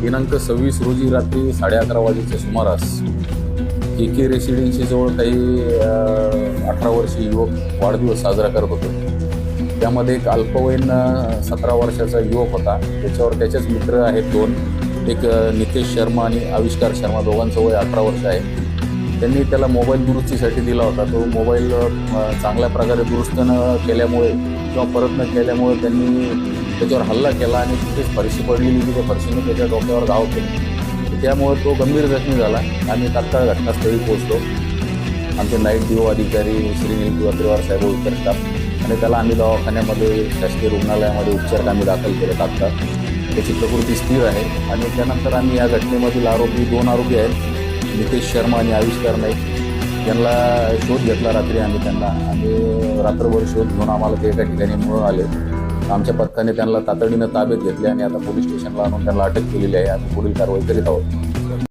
दिनांक सव्वीस रोजी रात्री साडे अकरा वाजेच्या सुमारास के के रेसिडेन्सीजवळ काही अठरा वर्षीय युवक वाढदिवस साजरा करत होते. त्यामध्ये एक अल्पवयीन सतरा वर्षाचा युवक होता. त्याच्यावर त्याचेच मित्र आहेत दोन. एक नितेश शर्मा आणि आविष्कार शर्मा दोघांचं वय अठरा वर्ष आहे. त्यांनी त्याला मोबाईल दुरुस्तीसाठी दिला होता. तो मोबाईल चांगल्या प्रकारे दुरुस्त न केल्यामुळे किंवा परत न केल्यामुळे त्यांनी त्याच्यावर हल्ला केला आणि तिथेच फरशी पडलेली की त्या फरशीने त्याच्या डोक्यावर गाव केले. त्यामुळे तो गंभीर जखमी झाला आम्ही तात्काळ घटनास्थळी पोहोचलो. आमचे नाईट डिओ अधिकारी श्री नील साहेब उतरतात आणि त्याला आम्ही दवाखान्यामध्ये शासकीय रुग्णालयामध्ये उपचार आम्ही दाखल केले तात्काळ. त्याची प्रकृती स्थिर आहे आणि त्यानंतर आम्ही या घटनेमधील आरोपी दोन आरोपी आहेत नितेश शर्मा आणि आविष्कार नाईक. त्यांना शोध घेतला रात्री आम्ही त्यांना. आणि रात्रभर शोध घेऊन आम्हाला ते एका ठिकाणी मिळून आले. आमच्या पथकाने त्यांना तातडीनं ताब्यात घेतले आणि आता पोलीस स्टेशनला आणून त्यांना अटक केलेली आहे. आम्ही पुढील कारवाई करीत आहोत.